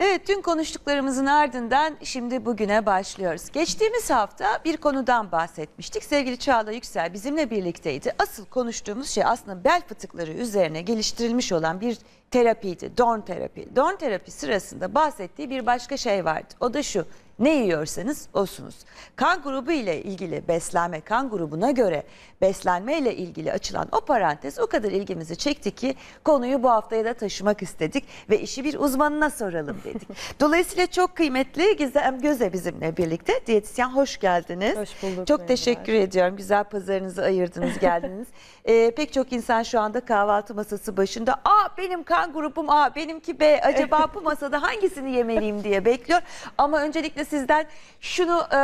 Evet dün konuştuklarımızın ardından şimdi bugüne başlıyoruz. Geçtiğimiz hafta bir konudan bahsetmiştik. Sevgili Çağla Yüksel bizimle birlikteydi. Asıl konuştuğumuz şey aslında bel fıtıkları üzerine geliştirilmiş olan bir terapiydi. Dorn terapi. Dorn terapi sırasında bahsettiği bir başka şey vardı. O da şu. Ne yiyorsanız osunuz. Kan grubu ile ilgili beslenme, kan grubuna göre beslenme ile ilgili açılan o parantez o kadar ilgimizi çekti ki konuyu bu haftaya da taşımak istedik ve işi bir uzmanına soralım dedik. Dolayısıyla çok kıymetli Gizem Göze bizimle birlikte. Diyetisyen hoş geldiniz. Hoş bulduk, Çok teşekkür ediyorum. Güzel pazarınızı ayırdınız geldiniz. Ee, pek çok insan şu anda kahvaltı masası başında aa benim kan grubum A benimki B acaba bu masada hangisini yemeliyim diye bekliyor. Ama öncelikle sizden şunu e,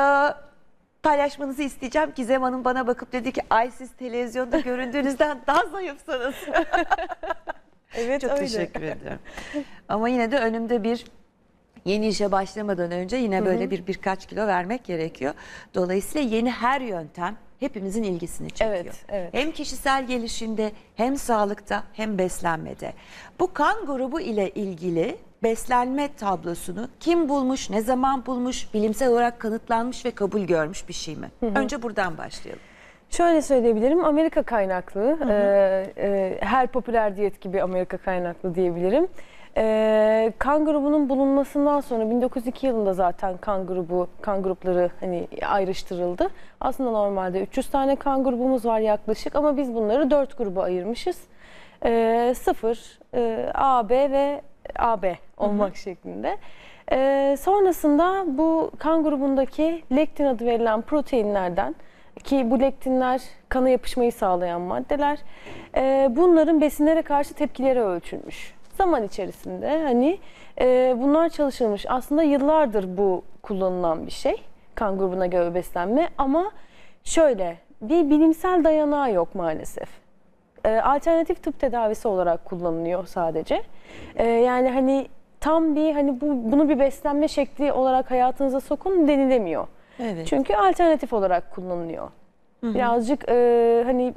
paylaşmanızı isteyeceğim. Gizem Hanım bana bakıp dedi ki ay siz televizyonda göründüğünüzden daha zayıfsınız. Evet Çok öyle. teşekkür ediyorum. Ama yine de önümde bir yeni işe başlamadan önce yine böyle bir birkaç kilo vermek gerekiyor. Dolayısıyla yeni her yöntem hepimizin ilgisini çekiyor. Evet, evet. Hem kişisel gelişimde hem sağlıkta hem beslenmede. Bu kan grubu ile ilgili beslenme tablosunu kim bulmuş, ne zaman bulmuş, bilimsel olarak kanıtlanmış ve kabul görmüş bir şey mi? Önce buradan başlayalım. Şöyle söyleyebilirim Amerika kaynaklı e, e, her popüler diyet gibi Amerika kaynaklı diyebilirim. E, kan grubunun bulunmasından sonra 1902 yılında zaten kan grubu kan grupları hani ayrıştırıldı. Aslında normalde 300 tane kan grubumuz var yaklaşık ama biz bunları 4 gruba ayırmışız. E, 0, e, AB ve AB olmak şeklinde. E, sonrasında bu kan grubundaki lektin adı verilen proteinlerden ki bu lektinler kana yapışmayı sağlayan maddeler. e, bunların besinlere karşı tepkileri ölçülmüş. Zaman içerisinde hani e, bunlar çalışılmış. Aslında yıllardır bu kullanılan bir şey. Kan grubuna göre beslenme ama şöyle bir bilimsel dayanağı yok maalesef. E, alternatif tıp tedavisi olarak kullanılıyor sadece. E, yani hani tam bir hani bu bunu bir beslenme şekli olarak hayatınıza sokun denilemiyor. Evet. Çünkü alternatif olarak kullanılıyor. Birazcık e, hani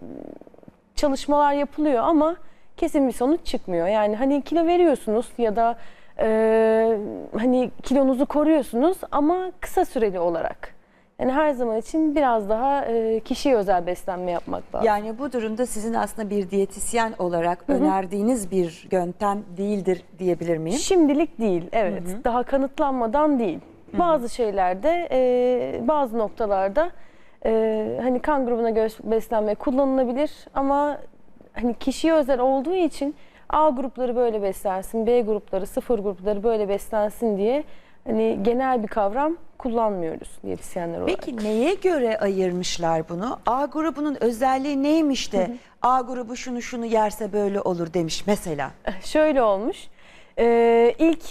çalışmalar yapılıyor ama kesin bir sonuç çıkmıyor. Yani hani kilo veriyorsunuz ya da e, hani kilonuzu koruyorsunuz ama kısa süreli olarak. Yani her zaman için biraz daha e, kişiye özel beslenme yapmak lazım. Yani bu durumda sizin aslında bir diyetisyen olarak önerdiğiniz bir yöntem değildir diyebilir miyim? Şimdilik değil, evet. Daha kanıtlanmadan değil. Bazı şeylerde, e, bazı noktalarda e, hani kan grubuna göre beslenme kullanılabilir ama hani kişiye özel olduğu için A grupları böyle beslensin, B grupları, sıfır grupları böyle beslensin diye hani genel bir kavram kullanmıyoruz diyetisyenler olarak. Peki neye göre ayırmışlar bunu? A grubunun özelliği neymiş de A grubu şunu şunu yerse böyle olur demiş mesela. Şöyle olmuş. Ee, ilk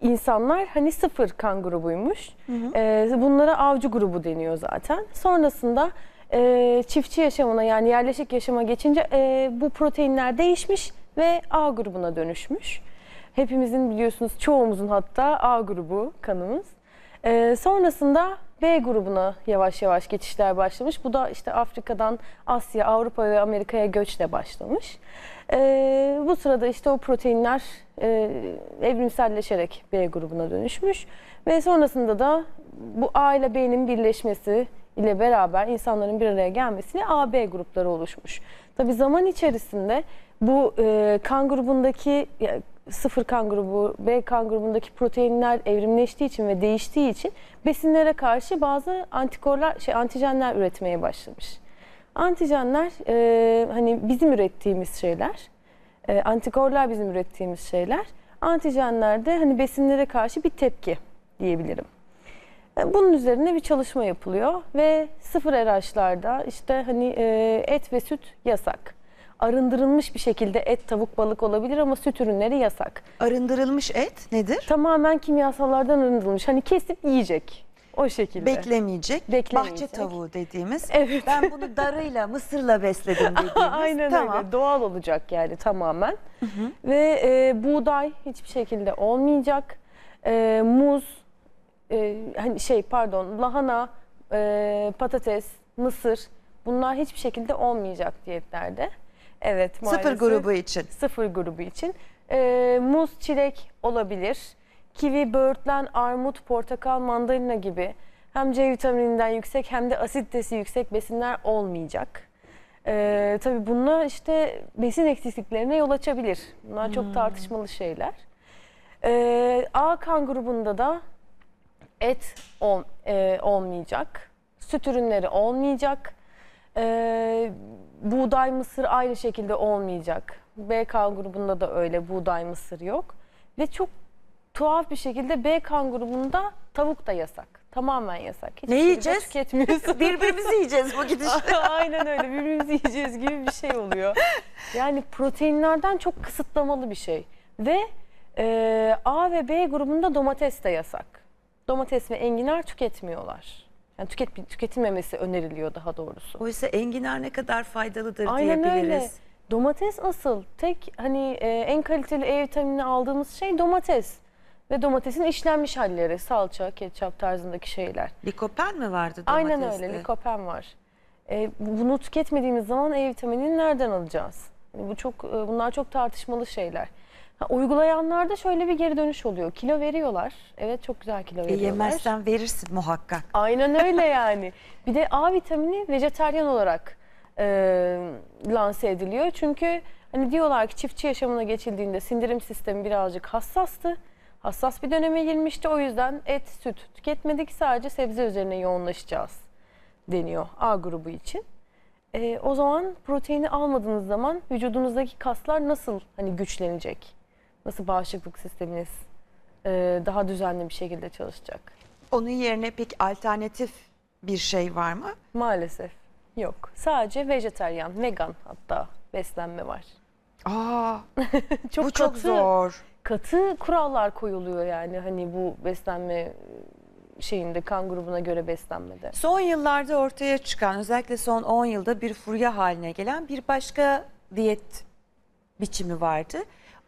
insanlar hani sıfır kan grubuymuş. Ee, bunlara avcı grubu deniyor zaten. Sonrasında e, çiftçi yaşamına yani yerleşik yaşama geçince e, bu proteinler değişmiş ve A grubuna dönüşmüş. Hepimizin biliyorsunuz çoğumuzun hatta A grubu kanımız. Ee, sonrasında B grubuna yavaş yavaş geçişler başlamış. Bu da işte Afrika'dan Asya, Avrupa ve Amerika'ya göçle başlamış. Ee, bu sırada işte o proteinler e, evrimselleşerek B grubuna dönüşmüş. Ve sonrasında da bu A ile B'nin birleşmesi ile beraber insanların bir araya gelmesiyle AB grupları oluşmuş. Tabi zaman içerisinde bu e, kan grubundaki ya, sıfır kan grubu, B kan grubundaki proteinler evrimleştiği için ve değiştiği için besinlere karşı bazı antikorlar, şey antijenler üretmeye başlamış. Antijenler e, hani bizim ürettiğimiz şeyler, e, antikorlar bizim ürettiğimiz şeyler. Antijenler de hani besinlere karşı bir tepki diyebilirim. E, Bunun üzerine bir çalışma yapılıyor ve sıfır RH'larda işte hani e, et ve süt yasak. Arındırılmış bir şekilde et, tavuk, balık olabilir ama süt ürünleri yasak. Arındırılmış et nedir? Tamamen kimyasallardan arındırılmış. Hani kesip yiyecek. O şekilde. Beklemeyecek, Beklemeyecek. bahçe tavuğu dediğimiz. Evet. Ben bunu darıyla, mısırla besledim dediğimiz. Aynen tamam. öyle. Doğal olacak yani tamamen. Ve e, buğday hiçbir şekilde olmayacak. E, muz, e, hani şey pardon, lahana, e, patates, mısır bunlar hiçbir şekilde olmayacak diyetlerde. Evet Sıfır maalesef. grubu için. Sıfır grubu için. E, muz, çilek olabilir. kivi, böğürtlen, armut, portakal, mandalina gibi hem C vitamininden yüksek hem de asiditesi yüksek besinler olmayacak. Ee, tabii bunlar işte besin eksikliklerine yol açabilir. Bunlar çok tartışmalı şeyler. Ee, A kan grubunda da et ol- e, olmayacak, süt ürünleri olmayacak, ee, buğday mısır aynı şekilde olmayacak. B kan grubunda da öyle buğday mısır yok. Ve çok tuhaf bir şekilde B kan grubunda tavuk da yasak. Tamamen yasak. Hiçbir Ne şekilde yiyeceğiz? Tüketmiyorsun. Birbirimizi yiyeceğiz bu gidişle. Aynen öyle birbirimizi yiyeceğiz gibi bir şey oluyor. Yani proteinlerden çok kısıtlamalı bir şey. Ve e, A ve B grubunda domates de yasak. Domates ve enginar tüketmiyorlar. Yani tüket, tüketilmemesi öneriliyor daha doğrusu. Oysa enginar ne kadar faydalıdır Aynen diyebiliriz. öyle. Domates asıl. Tek hani e, en kaliteli E vitamini aldığımız şey domates. Ve domatesin işlenmiş halleri, salça, ketçap tarzındaki şeyler. Likopen mi vardı Aynen domateste? öyle, likopen var. E, bunu tüketmediğimiz zaman E vitaminini nereden alacağız? Yani bu çok, e, bunlar çok tartışmalı şeyler. Ha, uygulayanlarda şöyle bir geri dönüş oluyor. Kilo veriyorlar. Evet çok güzel kilo E, veriyorlar. yemezsen verirsin muhakkak. Aynen öyle yani. Bir de A vitamini vejeteryan olarak e, lanse ediliyor. Çünkü hani diyorlar ki çiftçi yaşamına geçildiğinde sindirim sistemi birazcık hassastı. Hassas bir döneme girmişti. O yüzden et, süt tüketmedik. Sadece sebze üzerine yoğunlaşacağız deniyor A grubu için. E, o zaman proteini almadığınız zaman vücudunuzdaki kaslar nasıl hani güçlenecek? Nasıl bağışıklık sisteminiz e, daha düzenli bir şekilde çalışacak? Onun yerine peki alternatif bir şey var mı? Maalesef yok. Sadece vejeteryan, vegan hatta beslenme var. Aa, Çok bu çok katı, zor. Katı kurallar koyuluyor yani hani bu beslenme şeyinde kan grubuna göre beslenmede. Son yıllarda ortaya çıkan özellikle son 10 yılda bir furya haline gelen bir başka diyet biçimi vardı.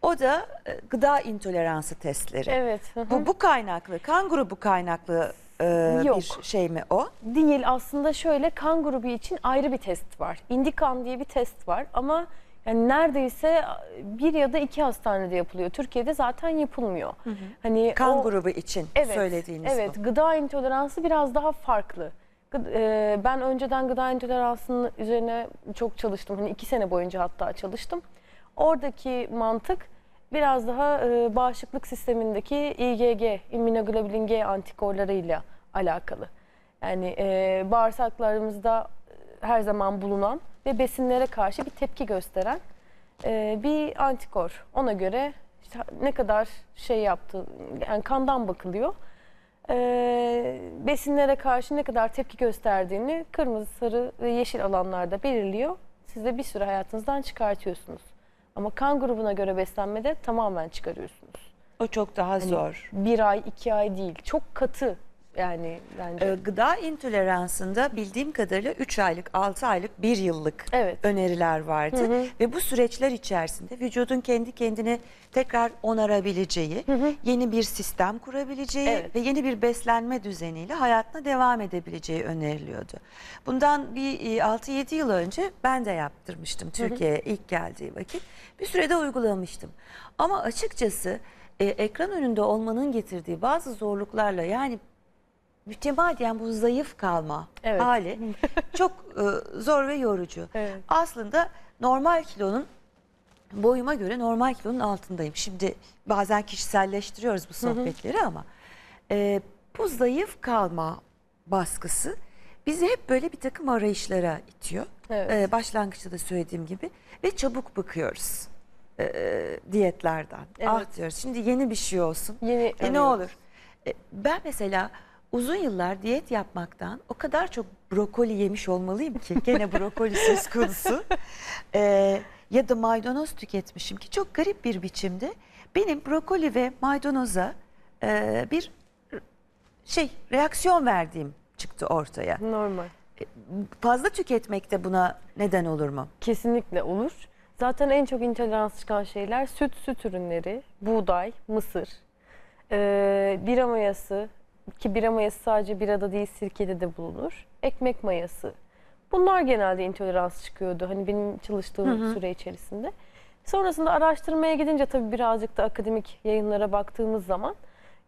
O da e, gıda intoleransı testleri. Evet. hı hı. Bu bu kaynaklı, kan grubu kaynaklı e, Yok. bir şey mi o? Değil aslında şöyle kan grubu için ayrı bir test var. Indikan diye bir test var ama yani neredeyse bir ya da iki hastanede yapılıyor. Türkiye'de zaten yapılmıyor. Hani Kan o- grubu için söylediğiniz evet. bu. Gıda intoleransı biraz daha farklı. Gı- e, Ben önceden gıda intoleransının üzerine çok çalıştım. Hani iki sene boyunca hatta çalıştım. Oradaki mantık biraz daha e, bağışıklık sistemindeki IgG, immunoglobulin G antikorlarıyla alakalı. Yani e, bağırsaklarımızda e, her zaman bulunan ve besinlere karşı bir tepki gösteren e, bir antikor. Ona göre işte ne kadar şey yaptı, yani kandan bakılıyor. E, besinlere karşı ne kadar tepki gösterdiğini kırmızı, sarı ve yeşil alanlarda belirliyor. Siz de bir süre hayatınızdan çıkartıyorsunuz. Ama kan grubuna göre beslenmede tamamen çıkarıyorsunuz. O çok daha Hani zor. Bir ay, iki ay değil. Çok katı yani bence. Ee, Gıda intoleransında bildiğim kadarıyla 3 aylık, 6 aylık, 1 yıllık Evet. öneriler vardı. Ve bu süreçler içerisinde vücudun kendi kendini tekrar onarabileceği, yeni bir sistem kurabileceği Evet. ve yeni bir beslenme düzeniyle hayatına devam edebileceği öneriliyordu. Bundan bir e, 6-7 yıl önce ben de yaptırmıştım Türkiye'ye ilk geldiği vakit. Bir sürede uygulamıştım. Ama açıkçası e, ekran önünde olmanın getirdiği bazı zorluklarla yani mütemadiyen bu zayıf kalma Evet. hali çok e, zor ve yorucu. Evet. Aslında normal kilonun boyuma göre normal kilonun altındayım. Şimdi bazen kişiselleştiriyoruz bu sohbetleri ama e, bu zayıf kalma baskısı bizi hep böyle bir takım arayışlara itiyor. Evet. E, başlangıçta da söylediğim gibi ve çabuk bıkıyoruz e, diyetlerden. Ah Evet. diyoruz şimdi yeni bir şey olsun. Yeni E ne arıyoruz. olur? E, ben mesela uzun yıllar diyet yapmaktan o kadar çok brokoli yemiş olmalıyım ki gene brokoli söz konusu. E, ya da maydanoz tüketmişim ki çok garip bir biçimde benim brokoli ve maydanoza e, bir şey reaksiyon verdiğim çıktı ortaya. Normal. Fazla tüketmek de buna neden olur mu? Kesinlikle olur. Zaten en çok intolerans çıkan şeyler süt, süt ürünleri, buğday, mısır, ee, bira mayası ki bira mayası sadece birada değil sirkede de bulunur. Ekmek mayası. Bunlar genelde intolerans çıkıyordu hani benim çalıştığım süre içerisinde. Sonrasında araştırmaya gidince tabii birazcık da akademik yayınlara baktığımız zaman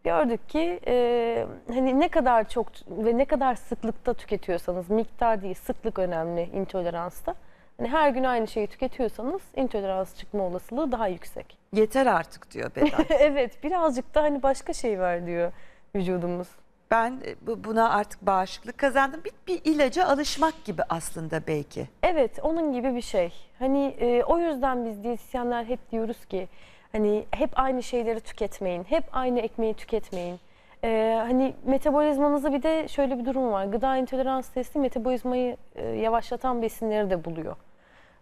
gördük ki e, hani ne kadar çok ve ne kadar sıklıkta tüketiyorsanız miktar değil sıklık önemli intoleransta. Hani her gün aynı şeyi tüketiyorsanız intolerans çıkma olasılığı daha yüksek. Yeter artık diyor beden. evet birazcık da hani başka şey var diyor vücudumuz. ben e, bu- buna artık bağışıklık kazandım. Bir, bir ilaca alışmak gibi aslında belki. Evet, onun gibi bir şey. Hani e, o yüzden biz diyetisyenler hep diyoruz ki hani hep aynı şeyleri tüketmeyin, hep aynı ekmeği tüketmeyin. E, hani metabolizmanızda bir de şöyle bir durum var. Gıda intolerans testi metabolizmayı e, yavaşlatan besinleri de buluyor.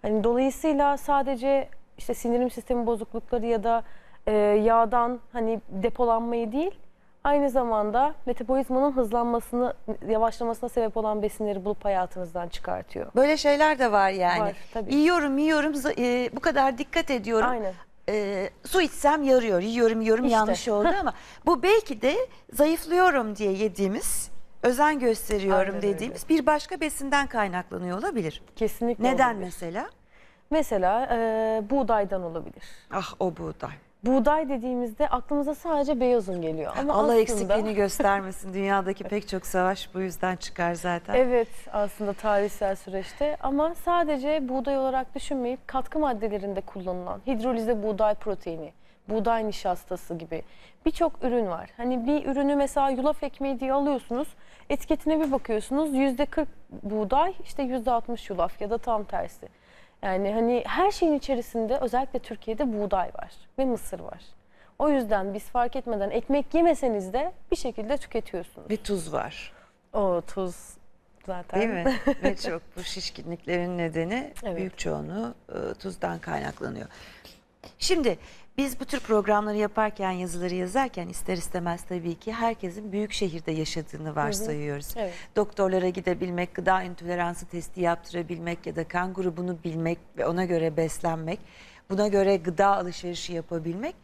Hani dolayısıyla sadece işte sindirim sistemi bozuklukları ya da e, yağdan hani depolanmayı değil, aynı zamanda metabolizmanın hızlanmasını, yavaşlamasına sebep olan besinleri bulup hayatınızdan çıkartıyor. Böyle şeyler de var yani. Var, tabii. Yiyorum yiyorum e, bu kadar dikkat ediyorum. Aynen. E, su içsem yarıyor. Yiyorum yiyorum İşte. yanlış oldu ama bu belki de zayıflıyorum diye yediğimiz özen gösteriyorum Aynen öyle. dediğimiz bir başka besinden kaynaklanıyor olabilir. Kesinlikle Neden olabilir. mesela? Mesela e, buğdaydan olabilir. Ah o buğday. Buğday dediğimizde aklımıza sadece beyaz un geliyor. Ama Allah aslında, eksikliğini göstermesin. Dünyadaki pek çok savaş bu yüzden çıkar zaten. Evet aslında tarihsel süreçte ama sadece buğday olarak düşünmeyip katkı maddelerinde kullanılan hidrolize buğday proteini, buğday nişastası gibi birçok ürün var. Hani bir ürünü mesela yulaf ekmeği diye alıyorsunuz. Etiketine bir bakıyorsunuz %40 buğday işte %60 yulaf ya da tam tersi. Yani hani her şeyin içerisinde özellikle Türkiye'de buğday var ve mısır var. O yüzden biz fark etmeden ekmek yemeseniz de bir şekilde tüketiyorsunuz. Bir tuz var. O tuz zaten. Değil mi? Ve çok bu şişkinliklerin nedeni Evet. büyük çoğunluğu e, tuzdan kaynaklanıyor. Şimdi biz bu tür programları yaparken, yazıları yazarken ister istemez tabii ki herkesin büyük şehirde yaşadığını varsayıyoruz. Evet. Doktorlara gidebilmek, gıda intoleransı testi yaptırabilmek ya da kan grubunu bilmek ve ona göre beslenmek, buna göre gıda alışverişi yapabilmek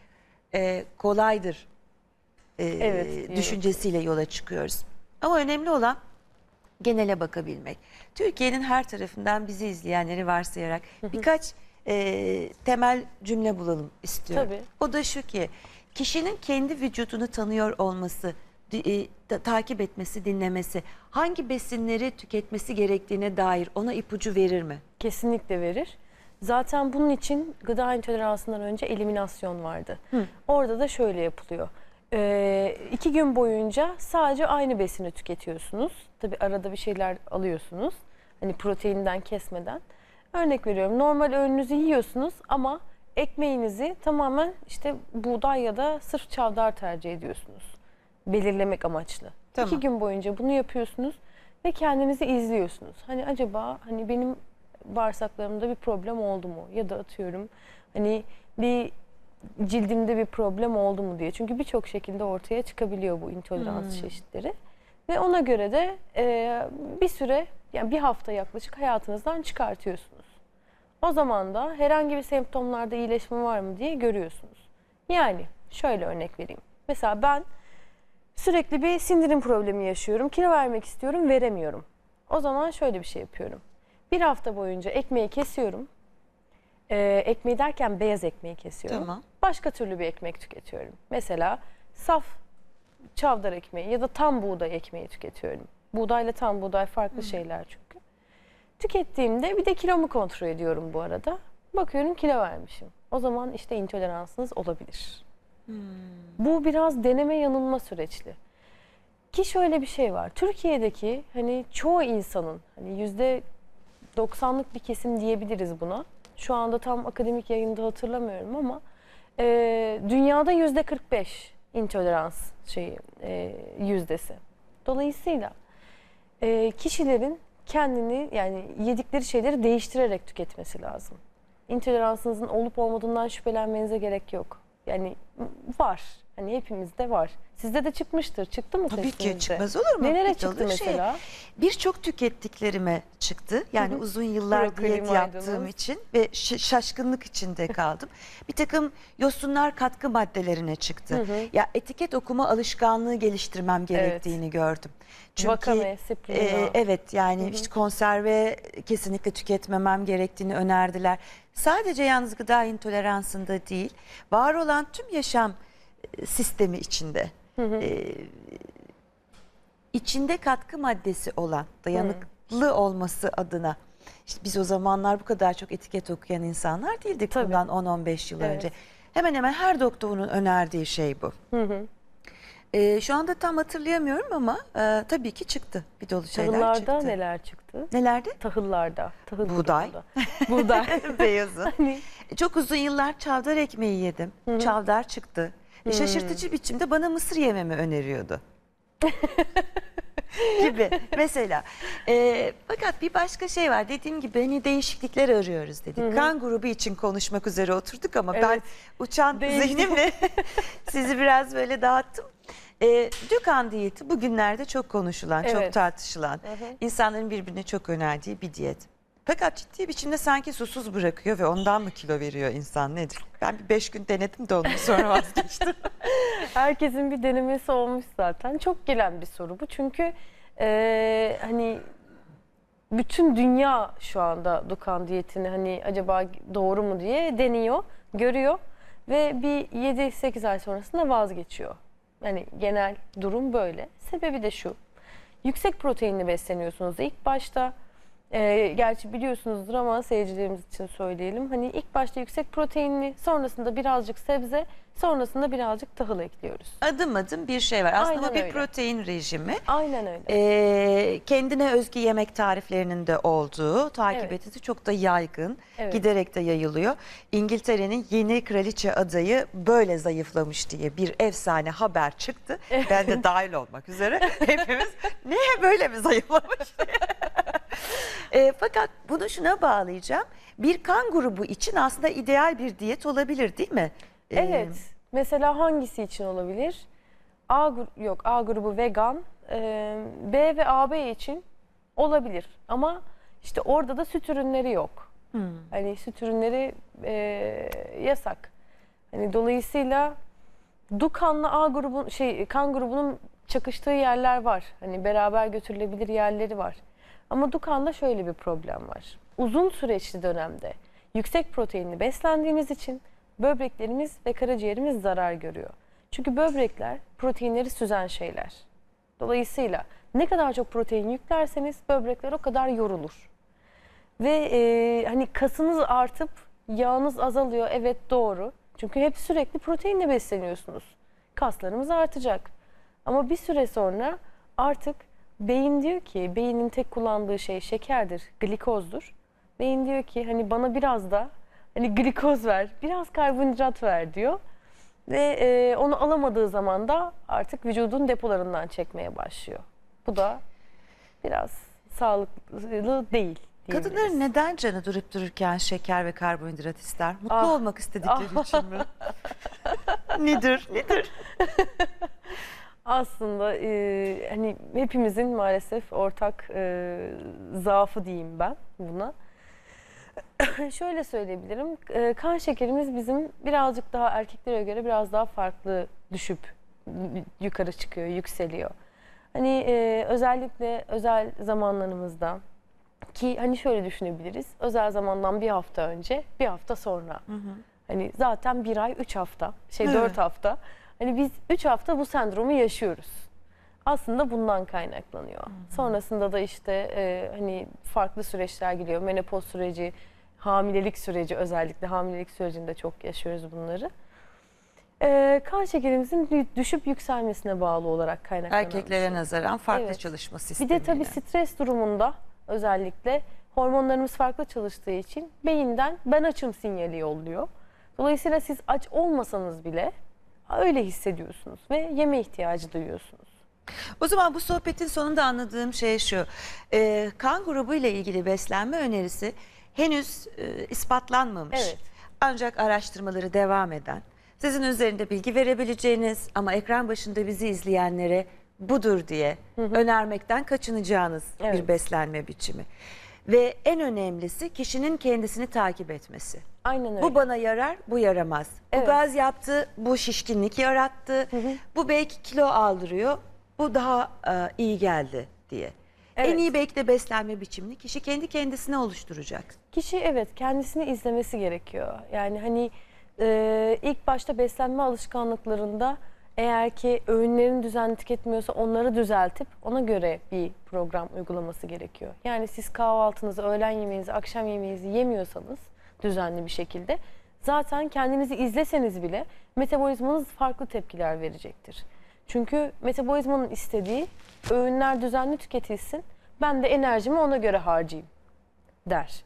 e, kolaydır e, Evet, düşüncesiyle yola çıkıyoruz. Ama önemli olan genele bakabilmek. Türkiye'nin her tarafından bizi izleyenleri varsayarak birkaç e, temel cümle bulalım istiyorum. Tabii. O da şu ki kişinin kendi vücudunu tanıyor olması, e, ta- takip etmesi, dinlemesi, hangi besinleri tüketmesi gerektiğine dair ona ipucu verir mi? Kesinlikle verir. Zaten bunun için gıda intoleransından önce eliminasyon vardı. Orada da şöyle yapılıyor. Ee, iki gün boyunca sadece aynı besini tüketiyorsunuz. Tabi arada bir şeyler alıyorsunuz. Hani proteinden kesmeden. Örnek veriyorum normal öğününüzü yiyorsunuz ama ekmeğinizi tamamen işte buğday ya da sırf çavdar tercih ediyorsunuz. Belirlemek amaçlı. Tamam. İki gün boyunca bunu yapıyorsunuz ve kendinizi izliyorsunuz. Hani acaba hani benim bağırsaklarımda bir problem oldu mu? Ya da atıyorum hani bir cildimde bir problem oldu mu diye. Çünkü birçok şekilde ortaya çıkabiliyor bu intolerans çeşitleri. Ve ona göre de e, bir süre yani bir hafta yaklaşık hayatınızdan çıkartıyorsunuz. O zaman da herhangi bir semptomlarda iyileşme var mı diye görüyorsunuz. Yani şöyle örnek vereyim. Mesela ben sürekli bir sindirim problemi yaşıyorum. Kilo vermek istiyorum, veremiyorum. O zaman şöyle bir şey yapıyorum. Bir hafta boyunca ekmeği kesiyorum. Ee, ekmeği derken beyaz ekmeği kesiyorum. Tamam. Başka türlü bir ekmek tüketiyorum. Mesela saf çavdar ekmeği ya da tam buğday ekmeği tüketiyorum. Buğdayla tam buğday farklı şeyler çünkü. Tükettiğimde bir de kilomu kontrol ediyorum bu arada. Bakıyorum kilo vermişim. O zaman işte intoleransınız olabilir. Bu biraz deneme yanılma süreçli. Ki şöyle bir şey var. Türkiye'deki hani çoğu insanın hani yüzde 90'lık bir kesim diyebiliriz buna. Şu anda tam akademik yayında hatırlamıyorum ama e, dünyada yüzde 45 intolerans şeyi e, yüzdesi. Dolayısıyla e, kişilerin kendini yani yedikleri şeyleri değiştirerek tüketmesi lazım. İntoleransınızın olup olmadığından şüphelenmenize gerek yok. Yani var. Hani hepimizde var. Sizde de çıkmıştır. Çıktı mı Tabii ki testinizde? çıkmaz olur mu? Nelere Bir çıktı şey. mesela? Birçok tükettiklerime çıktı. Yani Hı hı. uzun yıllar Brokoli, diyet yaptığım maydanoz. için ve şaşkınlık içinde kaldım. bir takım yosunlar katkı maddelerine çıktı. Hı hı. Ya etiket okuma alışkanlığı geliştirmem gerektiğini gördüm. Çünkü spirulina. e, evet yani işte konserve kesinlikle tüketmemem gerektiğini önerdiler. Sadece yalnız gıda intoleransında değil, var olan tüm yaşam sistemi içinde e, içinde katkı maddesi olan, dayanıklı olması adına işte biz o zamanlar bu kadar çok etiket okuyan insanlar değildik Tabii. bundan 10-15 yıl Evet. önce. Hemen hemen her doktorun önerdiği şey bu. E, şu anda tam hatırlayamıyorum ama e, tabii ki çıktı. Bir dolu şeyler Tahıllarda çıktı. neler çıktı? Nelerdi? Tahıllarda. Tahıl Buğday. Buğday. Beyazı. Hani Çok uzun yıllar çavdar ekmeği yedim. Çavdar çıktı. E, Şaşırtıcı biçimde bana mısır yememi öneriyordu. gibi mesela. E, fakat bir başka şey var. Dediğim gibi hani değişiklikler arıyoruz dedik. Kan grubu için konuşmak üzere oturduk ama ben Evet. uçan Değişti. zihnimle sizi biraz böyle dağıttım. E, Dükan diyeti bugünlerde çok konuşulan, çok Evet. tartışılan, Hı hı. insanların birbirine çok önerdiği bir diyet. Fakat ciddi biçimde sanki susuz bırakıyor ve ondan mı kilo veriyor insan nedir? Ben bir beş gün denedim de ondan sonra vazgeçtim. Herkesin bir denemesi olmuş zaten. Çok gelen bir soru bu. Çünkü eee, hani bütün dünya şu anda Dukan diyetini hani acaba doğru mu diye deniyor, görüyor ve bir 7-8 ay sonrasında vazgeçiyor. Yani genel durum böyle. Sebebi de şu. Yüksek proteinli besleniyorsunuz ilk başta. Ee, gerçi biliyorsunuzdur ama seyircilerimiz için söyleyelim. Hani ilk başta yüksek proteinli, sonrasında birazcık sebze, sonrasında birazcık tahıl ekliyoruz. adım adım bir şey var. Aslında Aynen bu bir öyle. protein rejimi. Aynen öyle. Ee, kendine özgü yemek tariflerinin de olduğu, takip Evet. edildi çok da yaygın, Evet. giderek de yayılıyor. İngiltere'nin yeni kraliçe adayı böyle zayıflamış diye bir efsane haber çıktı. Ben de dahil olmak üzere hepimiz niye böyle mi zayıflamış. E, fakat bunu şuna bağlayacağım. Bir kan grubu için aslında ideal bir diyet olabilir değil mi? Evet. Mesela hangisi için olabilir? A yok A grubu vegan, e, B ve AB için olabilir. Ama işte orada da süt ürünleri yok. Hani süt ürünleri e, yasak. Hani dolayısıyla Dukan'la A grubun şey kan grubunun çakıştığı yerler var. Hani beraber götürülebilir yerleri var. Ama Dukan'da şöyle bir problem var. Uzun süreçli dönemde yüksek proteinli beslendiğiniz için böbreklerimiz ve karaciğerimiz zarar görüyor. Çünkü böbrekler proteinleri süzen şeyler. Dolayısıyla ne kadar çok protein yüklerseniz böbrekler o kadar yorulur. Ve e, hani kasınız artıp yağınız azalıyor. Evet doğru. Çünkü hep sürekli proteinle besleniyorsunuz. Kaslarımız artacak. Ama bir süre sonra artık beyin diyor ki beynin tek kullandığı şey şekerdir, glikozdur. Beyin diyor ki hani bana biraz da hani glikoz ver, biraz karbonhidrat ver diyor. Ve e, onu alamadığı zaman da artık vücudun depolarından çekmeye başlıyor. Bu da biraz sağlıklı değil. Kadınların neden canı durup dururken şeker ve karbonhidrat ister? Mutlu Ah. olmak istedikleri için mi? nedir? Nedir? Aslında e, hani hepimizin maalesef ortak e, zaafı diyeyim ben buna. Şöyle söyleyebilirim. e, kan şekerimiz bizim birazcık daha erkeklere göre biraz daha farklı düşüp yukarı çıkıyor, yükseliyor. Hani e, özellikle özel zamanlarımızda ki hani şöyle düşünebiliriz. Özel zamandan bir hafta önce, bir hafta sonra. Hani zaten bir ay, üç hafta, şey Evet. dört hafta. Hani biz üç hafta bu sendromu yaşıyoruz. Aslında bundan kaynaklanıyor. Sonrasında da işte e, hani farklı süreçler geliyor. Menopoz süreci, hamilelik süreci özellikle hamilelik sürecinde çok yaşıyoruz bunları. E, kan şekerimizin dü- düşüp yükselmesine bağlı olarak kaynaklanan bir Erkeklere nazaran farklı Evet. çalışma Bir sistemiyle. de tabii stres durumunda özellikle hormonlarımız farklı çalıştığı için beyinden ben açım sinyali yolluyor. Dolayısıyla siz aç olmasanız bile öyle hissediyorsunuz ve yeme ihtiyacı duyuyorsunuz. O zaman bu sohbetin sonunda anladığım şey şu. Ee, kan grubu ile ilgili beslenme önerisi henüz e, ispatlanmamış. Evet. Ancak araştırmaları devam eden, sizin üzerinde bilgi verebileceğiniz ama ekran başında bizi izleyenlere budur diye önermekten kaçınacağınız bir Evet. beslenme biçimi. Ve en önemlisi kişinin kendisini takip etmesi. Aynen öyle. Bu bana yarar, bu yaramaz. Bu Evet. gaz yaptı, bu şişkinlik yarattı. Bu belki kilo aldırıyor, bu daha e, iyi geldi diye. Evet. En iyi belki de beslenme biçimini kişi kendi kendisine oluşturacak. Kişi evet kendisini izlemesi gerekiyor. Yani hani e, ilk başta beslenme alışkanlıklarında Eğer ki öğünlerini düzenli tüketmiyorsa onları düzeltip ona göre bir program uygulaması gerekiyor. Yani siz kahvaltınızı, öğlen yemeğinizi, akşam yemeğinizi yemiyorsanız düzenli bir şekilde zaten kendinizi izleseniz bile metabolizmanız farklı tepkiler verecektir. Çünkü metabolizmanın istediği öğünler düzenli tüketilsin, ben de enerjimi ona göre harcayayım der.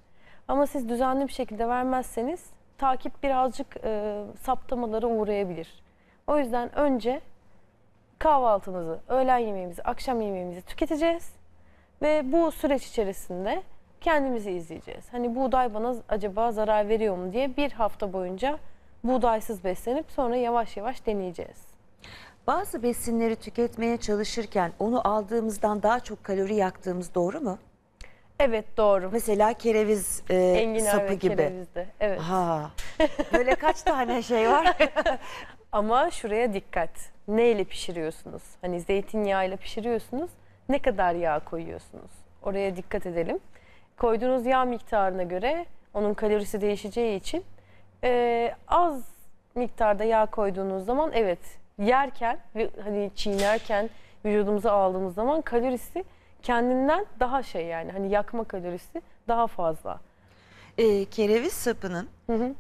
Ama siz düzenli bir şekilde vermezseniz takip birazcık e, saptamalara uğrayabilir. O yüzden önce kahvaltımızı, öğlen yemeğimizi, akşam yemeğimizi tüketeceğiz. Ve bu süreç içerisinde kendimizi izleyeceğiz. Hani buğday bana acaba zarar veriyor mu diye bir hafta boyunca buğdaysız beslenip sonra yavaş yavaş deneyeceğiz. Bazı besinleri tüketmeye çalışırken onu aldığımızdan daha çok kalori yaktığımız doğru mu? Evet doğru. Mesela kereviz e, Enginar sapı ve gibi. kerevizde. Evet. Ha. Böyle kaç tane şey var? Ama şuraya dikkat. Neyle pişiriyorsunuz? Hani zeytinyağıyla pişiriyorsunuz. Ne kadar yağ koyuyorsunuz? Oraya dikkat edelim. Koyduğunuz yağ miktarına göre onun kalorisi değişeceği için eee, az miktarda yağ koyduğunuz zaman evet yerken ve hani çiğnerken vücudumuza aldığımız zaman kalorisi kendinden daha şey yani hani yakma kalorisi daha fazla. E, kereviz sapının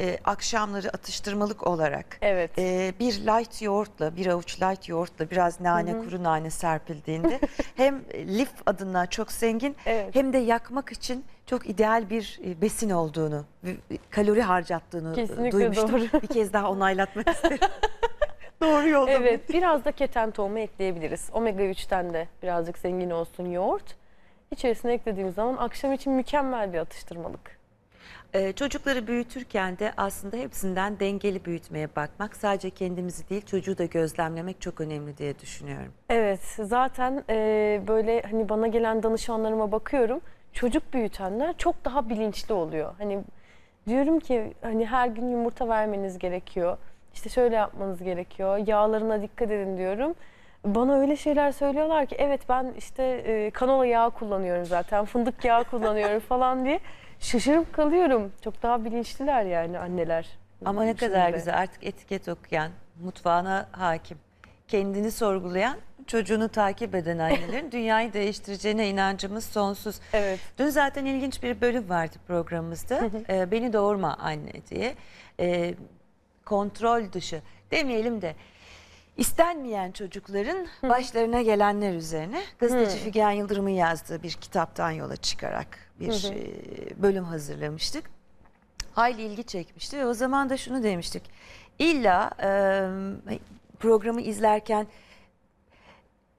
e, akşamları atıştırmalık olarak Evet. e, bir light yoğurtla, bir avuç light yoğurtla biraz nane, kuru nane serpildiğinde hem lif adına çok zengin Evet. hem de yakmak için çok ideal bir e, besin olduğunu, kalori harcattığını Kesinlikle duymuştum. doğru. Bir kez daha onaylatmak isterim. Doğru yolda? Evet, biraz da keten tohumu ekleyebiliriz. Omega 3'ten de birazcık zengin olsun yoğurt. İçerisine eklediğimiz zaman akşam için mükemmel bir atıştırmalık. Ee, çocukları büyütürken de aslında hepsinden dengeli büyütmeye bakmak, sadece kendimizi değil çocuğu da gözlemlemek çok önemli diye düşünüyorum. Evet, zaten e, böyle hani bana gelen danışanlarıma bakıyorum. Çocuk büyütenler çok daha bilinçli oluyor. Hani diyorum ki hani her gün yumurta vermeniz gerekiyor. İşte şöyle yapmanız gerekiyor. Yağlarına dikkat edin diyorum. Bana öyle şeyler söylüyorlar ki evet ben işte e, kanola yağı kullanıyorum zaten. Fındık yağı kullanıyorum falan diye. Şaşırıp kalıyorum. Çok daha bilinçliler yani anneler. Ama ne kadar şimdi. güzel artık etiket okuyan, mutfağına hakim, kendini sorgulayan, çocuğunu takip eden annelerin dünyayı değiştireceğine inancımız sonsuz. Evet. Dün zaten ilginç bir bölüm vardı programımızda. Ee, Beni doğurma anne diye. Ee, kontrol dışı demeyelim de istenmeyen çocukların başlarına gelenler üzerine gazeteci Figen Yıldırım'ın yazdığı bir kitaptan yola çıkarak bir e, bölüm hazırlamıştık. Hayli ilgi çekmişti ve o zaman da şunu demiştik. İlla e, programı izlerken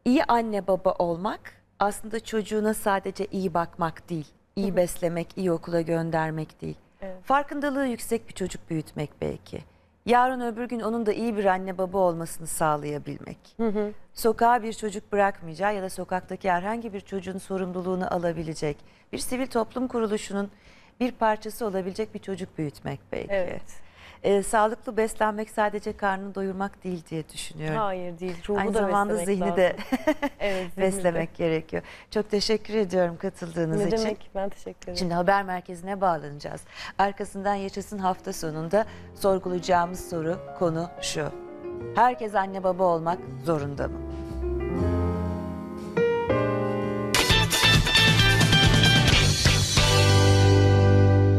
iyi anne baba olmak aslında çocuğuna sadece iyi bakmak değil, iyi beslemek, iyi okula göndermek değil. Evet. Farkındalığı yüksek bir çocuk büyütmek belki. Yarın öbür gün onun da iyi bir anne baba olmasını sağlayabilmek. Sokağa bir çocuk bırakmayacağı ya da sokaktaki herhangi bir çocuğun sorumluluğunu alabilecek. Bir sivil toplum kuruluşunun bir parçası olabilecek bir çocuk büyütmek belki. Evet. Ee, sağlıklı beslenmek sadece karnını doyurmak değil diye düşünüyorum. Hayır değil. Ruhu Aynı da zamanda beslemek zihni lazım. de evet, zihni de. beslemek gerekiyor. Çok teşekkür ediyorum katıldığınız Ne için. demek? Ben teşekkür ederim. Şimdi haber merkezine bağlanacağız. Arkasından yaşasın hafta sonunda sorgulayacağımız soru konu şu. Herkes anne baba olmak zorunda mı?